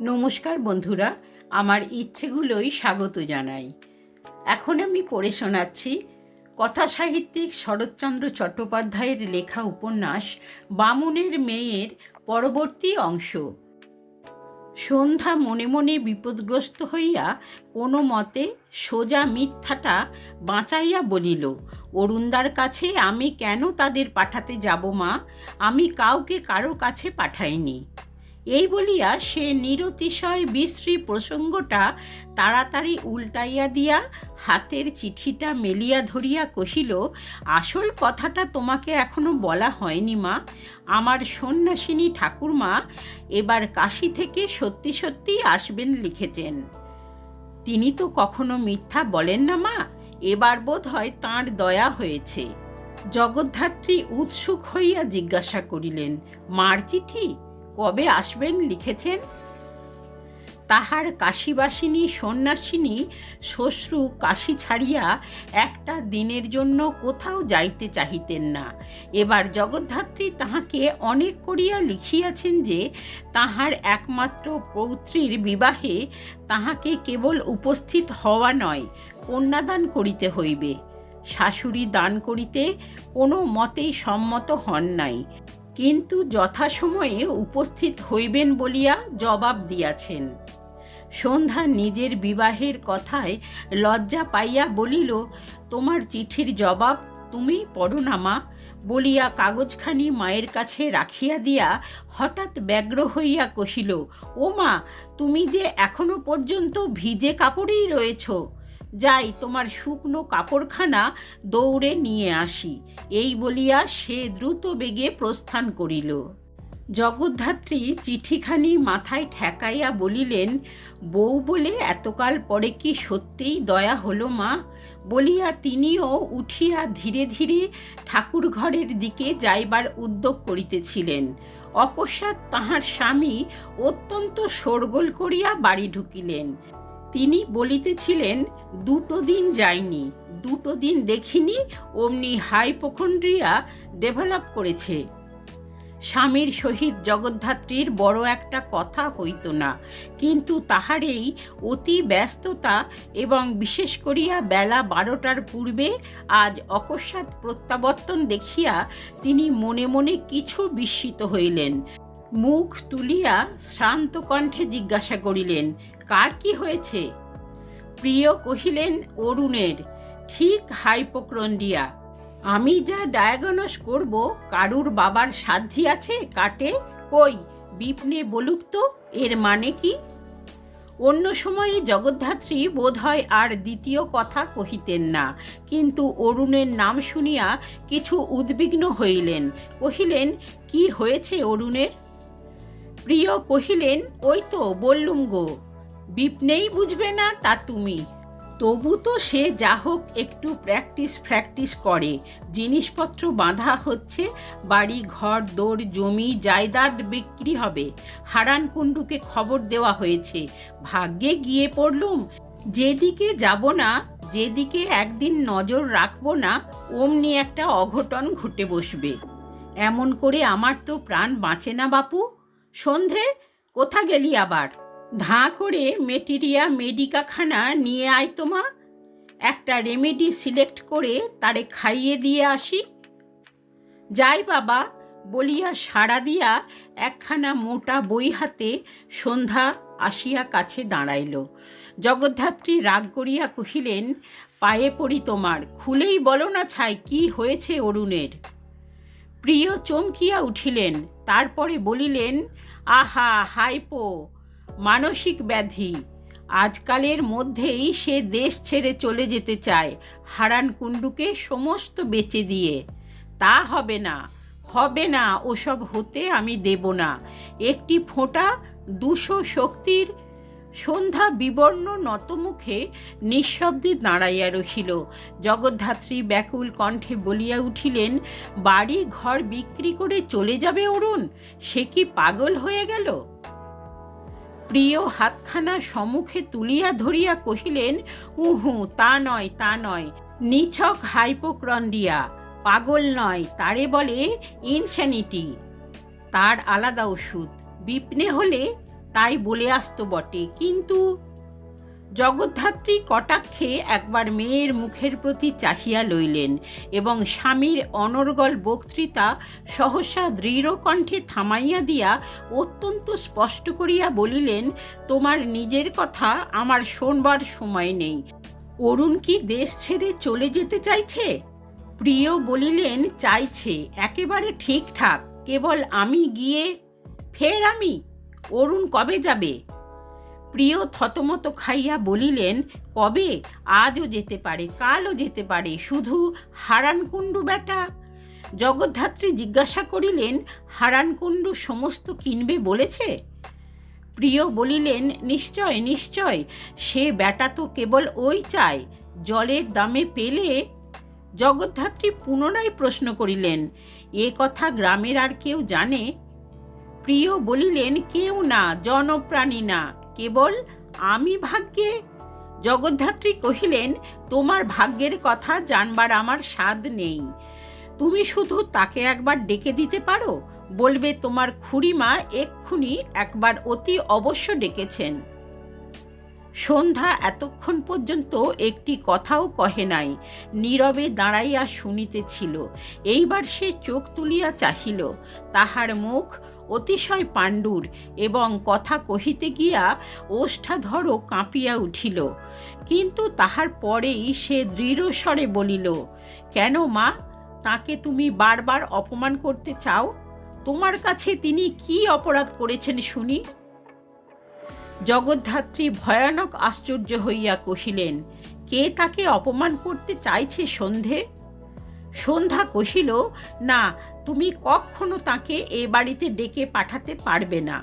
নমস্কার বন্ধুরা, আমার ইচ্ছেগুলোই স্বাগত জানাই। এখন আমি পড়ে শোনাচ্ছি কথা সাহিত্যিক শরৎচন্দ্র চট্টোপাধ্যায়ের লেখা উপন্যাস বামুনের মেয়ের পরবর্তী অংশ। সন্ধ্যা মনে মনে বিপদগ্রস্ত হইয়া কোনো মতে সোজা মিথ্যাটা বাঁচাইয়া বলিল, অরুণদার কাছে আমি কেন তাদের পাঠাতে যাব মা? আমি কাউকে কারও কাছে পাঠাইনি। এই বলিয়া সে নিরতিশয় বিশ্রী প্রসঙ্গটা তাড়াতাড়ি উল্টাইয়া দিয়া হাতের চিঠিটা মেলিয়া ধরিয়া কহিল, আসল কথাটা তোমাকে এখনও বলা হয়নি মা। আমার সন্ন্যাসিনী ঠাকুরমা এবার কাশি থেকে সত্যি সত্যি আসবেন লিখেছেন। তিনি তো কখনো মিথ্যা বলেন না মা, এবার বোধ হয় তাঁর দয়া হয়েছে। জগদ্ধাত্রী উৎসুক হইয়া জিজ্ঞাসা করিলেন, মার চিঠি? কবে আসবেন লিখেছেন? তাহার কাশিবাসিনী, সন্ন্যাসিনী, শ্বশ্রু কাশি ছাড়িয়া একটা দিনের জন্য কোথাও যাইতে চাহিতেন না। এবার জগদ্ধাত্রী তাহাকে অনেক করিয়া লিখিয়াছেন যে, তাহার একমাত্র পৌত্রীর বিবাহে তাহাকে কেবল উপস্থিত হওয়া নয়, কন্যাদান করিতে হইবে। শাশুড়ি দান করিতে কোনো মতেই সম্মত হন নাই। কিন্তু যথাসময়ে উপস্থিত হইবেন বলিয়া জবাব দিয়াছেন। সন্ধ্যা নিজের বিবাহের কথায় লজ্জা পাইয়া বলিল, তোমার চিঠির জবাব তুমি পড়ো না মা, বলিয়া কাগজখানি মায়ের কাছে রাখিয়া দিয়া হঠাৎ ব্যগ্র হইয়া কহিল ও মা তুমি যে এখনও পর্যন্ত ভিজে কাপড়েই রয়েছ যাই তোমার শুকনো কাপড়খানা দৌড়ে নিয়ে আসি। এই বলিয়া সে দ্রুত বেগে প্রস্থান করিল। জগদ্ধাত্রী চিঠিখানি মাথায় ঠেকাইয়া বলিলেন, বউ বলে এতকাল পরে কি সত্যিই দয়া হলো মা? বলিয়া তিনিও উঠিয়া ধীরে ধীরে ঠাকুর ঘরের দিকে যাইবার উদ্যোগ করিতেছিলেন। অকস্মাৎ তাহার স্বামী অত্যন্ত শোরগোল করিয়া বাড়ি ঢুকিলেন। তিনি বলিতেছিলেন, দুটো দিন যায়নি দুটো দিন দেখিনি, অমনি হাইপোখন্ড্রিয়া ডেভেলপ করেছে। স্বামীর সহিত জগদ্ধাত্রীর বড় একটা কথা হইত না, কিন্তু তাহার এই অতি ব্যস্ততা এবং বিশেষ করিয়া বেলা বারোটার পূর্বে আজ অকস্মাৎ প্রত্যাবর্তন দেখিয়া তিনি মনে মনে কিছু বিস্মিত হইলেন। মুখ তুলিয়া শ্রান্ত কণ্ঠে জিজ্ঞাসা করিলেন, কার কি হয়েছে? প্রিয় কহিলেন, অরুণের, ঠিক হাইপোক্রন্ডিয়া। আমি যা ডায়াগনস করব, কারুর বাবার সাধ্যি আছে, কাটে, কই, বিপনে বলুক তো, এর মানে কি? অন্য সময়ে জগদ্ধাত্রী বোধহয় আর দ্বিতীয় কথা কহিতেন না, কিন্তু অরুণের নাম শুনিয়া কিছু উদ্বিগ্ন হইলেন। কহিলেন, কি হয়েছে অরুণের? প্রিয় কহিলেন, ওই তো বললুম গো বিপনেই বুঝবে না তা তুমি। তবু তো সে যা হোক একটু প্র্যাকটিস ফ্র্যাকটিস করে। জিনিসপত্র বাঁধা হচ্ছে, বাড়ি, ঘর দৌড় জমি, জায়দাদ বিক্রি হবে। হারান কুণ্ডুকে খবর দেওয়া হয়েছে। ভাগ্যে গিয়ে পড়লুম, যেদিকে যাব না, যেদিকে একদিন নজর রাখব না, অমনি একটা অঘটন ঘটে বসবে। এমন করে আমার তো প্রাণ বাঁচে না বাপু। সন্ধে, কোথা গেলি আবার? ধাঁ করে মেটেরিয়া মেডিকাখানা নিয়ে আয় তোমা একটা রেমেডি সিলেক্ট করে তারে খাইয়ে দিয়ে আসি। যাই বাবা, বলিয়া সাড়া দিয়া একখানা মোটা বই হাতে সন্ধ্যা আসিয়া কাছে দাঁড়াইল। জগদ্ধাত্রী রাগ করিয়া কহিলেন, পায়ে পড়ি তোমার, খুলেই বলো না ছাই কি হয়েছে অরুণের? প্রিয় চমকিয়া উঠিলেন, তারপরে বলিলেন আহা, হাইপো। মানসিক ব্যাধি। আজকালের মধ্যেই সে দেশ ছেড়ে চলে যেতে চায় হারান কুণ্ডুকে সমস্ত বেচে দিয়ে। তা হবে না হবে না, ওসব হতে আমি দেব না। একটি ফোঁটা দুশো শক্তির সন্ধ্যা বিবর্ণ নতমুখে নিঃশব্দে দাঁড়াইয়া রহিল। জগদ্ধাত্রী ব্যাকুল কণ্ঠে বলিয়া উঠিলেন, বাড়ি ঘর বিক্রি করে চলে যাবে অরুণ? সে কি পাগল হয়ে গেল? প্রিয় হাতখানা সম্মুখে তুলিয়া ধরিয়া কহিলেন, উহু, তা নয় তা নয়, নিছক হাইপোক্রন্ডিয়া, পাগল নয়, তারে বলে ইনস্যানিটি, তার আলাদা ওষুধ। বিপনে হলে তাই বলে আসতো বটে। কিন্তু জগদ্ধাত্রী কটাক্ষে একবার মেয়ের মুখের প্রতি চাহিয়া লইলেন এবং স্বামীর অনর্গল বক্তৃতা সহসা দৃঢ় কণ্ঠে থামাইয়া দিয়া অত্যন্ত স্পষ্ট করিয়া বলিলেন, তোমার নিজের কথা আমার শোনবার সময় নেই। অরুণ কি দেশ ছেড়ে চলে যেতে চাইছে? প্রিয় বলিলেন, চাইছে। একেবারে ঠিকঠাক। কেবল আমি গিয়ে, ফের আমি অরুণ কবে যাবে? প্রিয় থতমত খাইয়া বলিলেন, কবে? আজও যেতে পারে, কালও যেতে পারে, শুধু হারানকুণ্ডু বেটা জগদ্ধাত্রী জিজ্ঞাসা করিলেন, হারানকুণ্ডু সমস্ত কিনবে বলেছে? প্রিয় বলিলেন, নিশ্চয় নিশ্চয়, সে বেটা তো কেবল ওই চায়, জলের দামে পেলে? জগদ্ধাত্রী পুনরায় প্রশ্ন করিলেন, এ কথা গ্রামের আর কেউ জানে? প্রিয় বলিলেন, কেউ না, জনপ্রাণী না, কেবল আমি ভাগ্যে? জগদ্ধাত্রী কহিলেন, তোমার ভাগ্যের কথা জানবার আমার স্বাদ নেই। তুমি শুধু তাকে একবার ডেকে দিতে পারো? বলবে, তোমার খুড়িমা এক্ষুনি একবার অতি অবশ্য ডেকেছেন। সন্ধ্যা এতক্ষণ পর্যন্ত একটি কথাও কহে নাই, নীরবে দাঁড়াইয়া শুনিতেছিল। এইবার সে চোখ তুলিয়া চাহিল। তাহার মুখ অতিশয় পাণ্ডুর এবং কথা কহিতে গিয়া ওষ্ঠাধরও কাঁপিয়া উঠিল। কিন্তু তাহার পরেই সে দৃঢ়স্বরে বলিল, কেন মা, তাকে তুমি বারবার অপমান করতে চাও? তোমার কাছে তিনি কি অপরাধ করেছেন শুনি? জগদ্ধাত্রী ভয়ানক আশ্চর্য হইয়া কহিলেন, কে তাকে অপমান করতে চাইছে সন্ধে? সন্ধ্যা কহিল, না তুমি কখনো তাকে এ বাড়িতে ডেকে পাঠাতে পারবে না।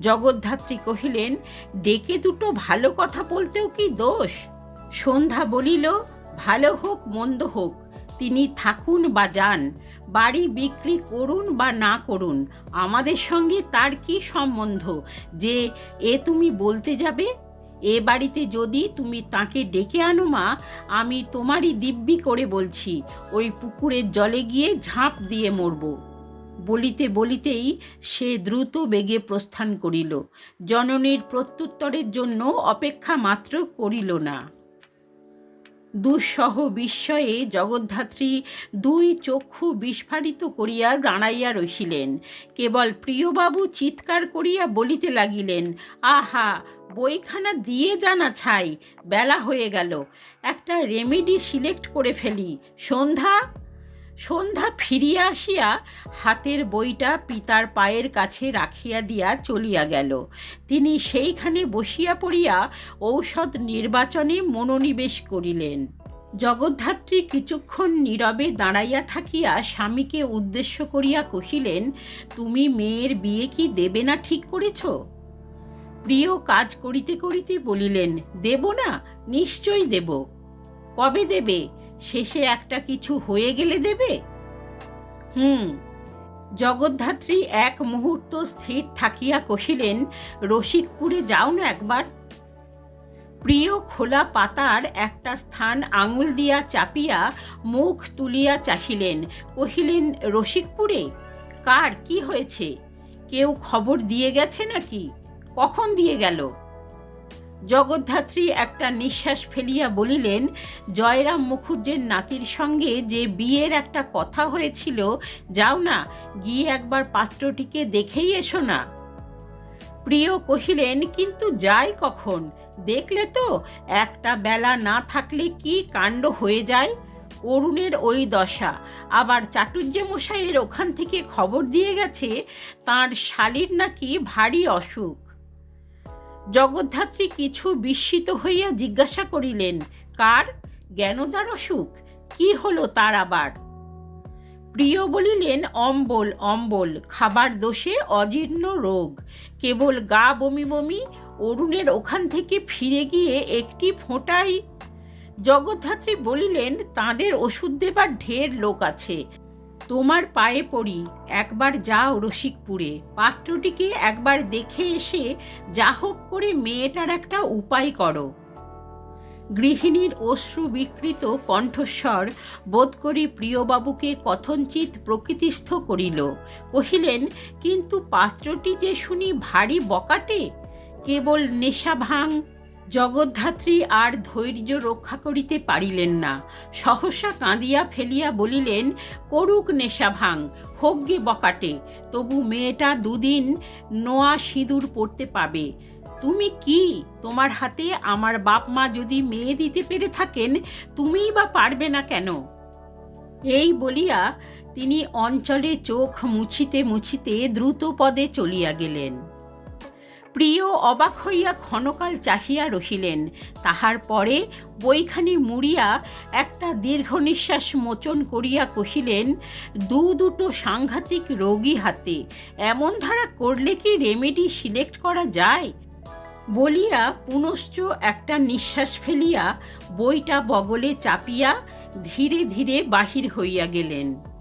জগদ্ধাত্রী কহিলেন, ডেকে দুটো ভালো কথা বলতেও কি দোষ? সন্ধ্যা বলিল, ভালো হোক, মন্দ হোক, তিনি থাকুন বা যান, বাড়ি বিক্রি করুন বা না করুন, আমাদের সঙ্গে তার কি সম্বন্ধ? যে এ তুমি বলতে যাবে এ বাড়িতে যদি তুমি তাকে ডেকে আনো মা, আমি তোমারই দিব্যি করে বলছি, ওই পুকুরের জলে গিয়ে ঝাঁপ দিয়ে মরব। বলিতে বলিতেই সে দ্রুত বেগে প্রস্থান করিল। জননীর প্রত্যুত্তরের জন্য অপেক্ষা মাত্র করিল না। দুঃসহ বিস্ময়ে জগদ্ধাত্রী দুই চক্ষু বিস্ফারিত করিয়া দাঁড়াইয়া রহিলেন। কেবল প্রিয়বাবু চিৎকার করিয়া বলিতে লাগিলেন, আহা, বইখানা দিয়ে জানা ছাই, বেলা হয়ে গেল। একটা রেমেডি সিলেক্ট করে ফেলি। সন্ধ্যা সন্ধ্যা ফিরিয়া আসিয়া হাতের বইটা পিতার পায়ের কাছে রাখিয়া দিয়া চলিয়া গেল। তিনি সেইখানে বসিয়া পড়িয়া ঔষধ নির্বাচনে মনোনিবেশ করিলেন। জগদ্ধাত্রী কিছুক্ষণ নীরবে দাঁড়াইয়া থাকিয়া স্বামীকে উদ্দেশ্য করিয়া কহিলেন, তুমি মেয়ের বিয়ে কি দেবে না ঠিক করেছ? প্রিয় কাজ করিতে করিতে বলিলেন, দেব না, নিশ্চয়ই দেব। কবে দেবে? শেষে একটা কিছু হয়ে গেলে দেবে? হুম। জগদ্ধাত্রী এক মুহূর্ত স্থির থাকিয়া কহিলেন, রসিকপুরে যাও না একবার। প্রিয় খোলা পাতার একটা স্থান আঙুল দিয়া চাপিয়া মুখ তুলিয়া চাহিলেন। কহিলেন, রসিকপুরে? কার, কি হয়েছে? কেউ খবর দিয়ে গেছে নাকি? কখন দিয়ে গেল? জগদ্ধাত্রী একটা নিঃশ্বাস ফেলিয়া বলিলেন, জয়রাম মুখুজ্জের নাতির সঙ্গে যে বিয়ের একটা কথা হয়েছিল, যাও না, গিয়ে একবার পাত্রটিকে দেখেই এসো না। প্রিয় কহিলেন, কিন্তু যাই কখন? দেখলে তো, একটা বেলা না থাকলে কি কাণ্ড হয়ে যায়? অরুণের ওই দশা, আবার চাটুর্য মশাইয়ের ওখান থেকে খবর দিয়ে গেছে, তার শালির নাকি ভারী অসুখ। জগদ্ধাত্রী কিছু বিস্মিত হইয়া জিজ্ঞাসা করিলেন, কার? জ্ঞানদার অসুখ? কি হলো তার আবার? প্রিয় বলিলেন, অম্বল অম্বল, খাবার দোষে অজীর্ণ রোগ। কেবল গা বমি বমি, অরুণের ওখান থেকে ফিরে গিয়ে একটি ফোঁটাই জগদ্ধাত্রী বলিলেন, তাদের ওষুধ দেবার ঢের লোক আছে। তোমার পায়ে পড়ি, একবার যাও রসিকপুরে। পাত্রটিকে একবার দেখে এসে যা হোক করে মেয়েটার একটা উপায় করো। গৃহিণীর অশ্রু বিকৃত কণ্ঠস্বর বোধ করি প্রিয়বাবুকে কথঞ্চিত প্রকৃতিস্থ করিল। কহিলেন, কিন্তু পাত্রটি যে শুনি ভারী বকাটে, কেবল নেশা ভাঙ জগদ্ধাত্রী আর ধৈর্য রক্ষা করিতে পারিলেন না। সহসা কাঁদিয়া ফেলিয়া বলিলেন, করুক নেশা ভাঙ হোক বকাটে, তবু মেয়েটা দুদিন নোয়া সিঁদুর পড়তে পাবে। তুমি কি? তোমার হাতে আমার বাপ মা যদি মেয়ে দিতে পেরে থাকেন, তুমিই বা পারবে না কেন? এই বলিয়া তিনি অঞ্চলে চোখ মুছিতে মুছিতে দ্রুত পদে চলিয়া গেলেন। প্রিয় অবাক হইয়া ক্ষণকাল চাহিয়া রহিলেন। তাহার পরে বইখানি মুড়িয়া একটা দীর্ঘ নিঃশ্বাস মোচন করিয়া কহিলেন, দু দুটো সাংঘাতিক রোগী হাতে, এমন ধারা করলে কি রেমেডি সিলেক্ট করা যায়? বলিয়া পুনশ্চ একটা নিঃশ্বাস ফেলিয়া বইটা বগলে চাপিয়া ধীরে ধীরে বাহির হইয়া গেলেন।